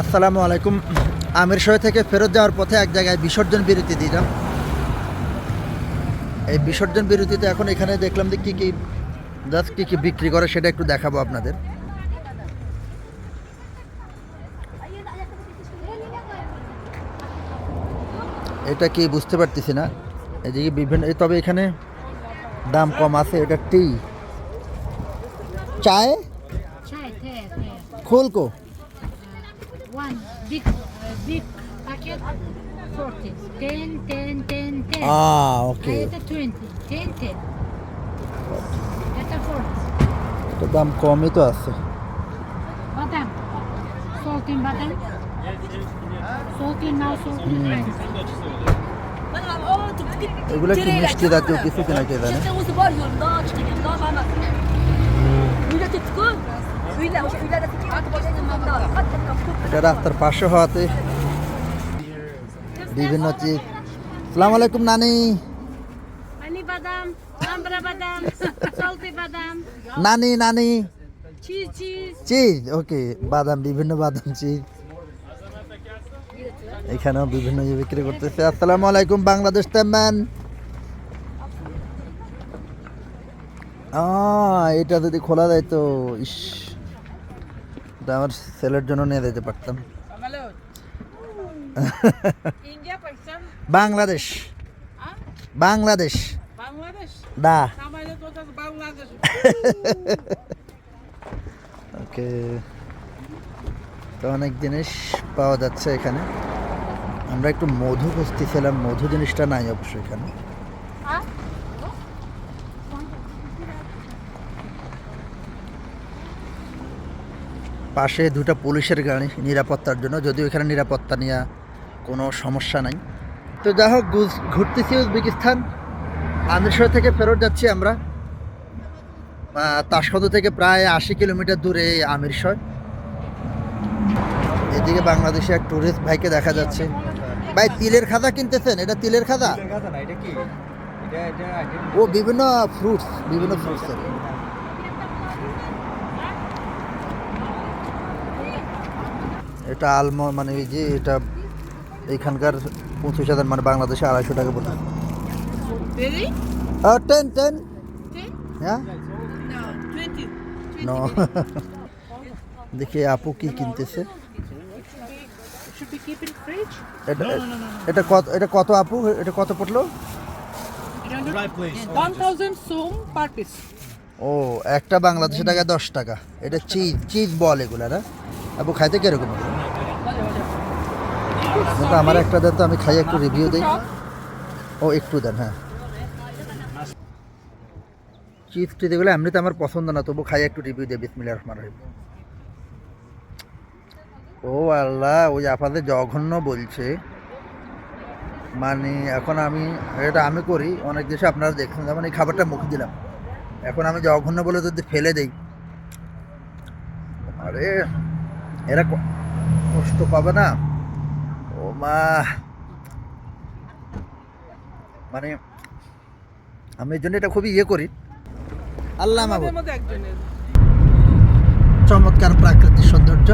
আসসালামু আলাইকুম। আমির শহর থেকে ফেরত যাওয়ার পথে এক জায়গায় বিসর্জন বিরতি দিলাম এই বিসর্জন বিরতিতে এখন এখানে দেখলাম যে কী কী জাস্ট কী কী বিক্রি করে সেটা একটু দেখাবো আপনাদের। এটা কি বুঝতে পারতেছি না। এই যে বিভিন্ন তবে এখানে দাম কম আছে এটা টি চায়. খোলকো। one big big packet 40. 10 10 10 10. Ah, okay. I had 20. 10 10. That's a 40. To tam komi to asi. Badam. Salt in badam. Salt in now salt in rice. এগুলো কি মিষ্টি জাতীয় কিছু কিনা কে জানে Öyle, öyle de fikir atmayacağım ben এটা রাস্তার পাশে হওয়াতে। বিভিন্ন চিজ। সালাম আলাইকুম নানি. নানি নানি. চিজ ওকে। বাদাম বিভিন্ন বাদাম চিজ। এখানেও বিভিন্ন বিক্রি করতেছে। আসসালামু আলাইকুম বাংলাদেশ তেমন এটা যদি খোলা যায় তো ইস। এটা আমার ছেলের জন্য নিয়ে যেতে পারতাম। বাংলাদেশ। বাংলাদেশ। দা. ওকে। তো অনেক জিনিস পাওয়া যাচ্ছে এখানে। আমরা একটু মধু খুঁজতেছিলাম মধু জিনিসটা নাই অবশ্য এখানে। পাশে দুটো পুলিশের গাড়ি নিরাপত্তার জন্য যদিও এখানে নিরাপত্তা নিয়ে কোনো সমস্যা নাই। তো যা হোক ঘুরতেছি উজবেকিস্তান। আমিরশহ থেকে ফেরত যাচ্ছি আমরা। আহ, তাসকন্দ থেকে প্রায় আশি কিলোমিটার দূরে এই আমিরশয় এদিকে বাংলাদেশে এক টুরিস্ট ভাইকে দেখা যাচ্ছে। ভাই তিলের খাজা কিনতেছেন? এটা তিলের খাজা? ও বিভিন্ন ফ্রুটস বিভিন্ন ফ্রুটসের এটা আলম মানে এই যে এটা এখানকার পঁচিশ হাজার মানে বাংলাদেশে আড়াইশো টাকা Really? Ten ten? হ্যাঁ? ন দেখি আপু কি কিনতেছে? এটা এটা কত এটা কত আপু? এটা কত পড়ল. ও একটা বাংলাদেশি টাকা দশ টাকা। এটা চিজ চিজ বল এগুলো না? আপু খাইতে কীরকম এগুলো? কিন্তু আমার একটা দেন তো, আমি খাই, একটু রিভিউ দিই। ও, একটু দেন হ্যাঁ। চিজ টিজ এগুলো এমনিতে আমার পছন্দ না, তবু খাই, একটু রিভিউ দিই বিসমিল্লাহ রহমান রহিম। ও আল্লাহ, ওই আপাদের জঘন্য বলছে। মানে এখন আমি, এটা আমি করি, অনেক দেশে আপনারা দেখছেন, যেমন এই খাবারটা মুখে দিলাম। এখন আমি জঘন্য বলে যদি ফেলে দেই, আরে, এরা কষ্ট পাবে না। মা। মানে আমি এই জন্য এটা খুবই ইয়ে করি। আল্লাহ মাহবুব। চমৎকার প্রাকৃতিক সৌন্দর্য।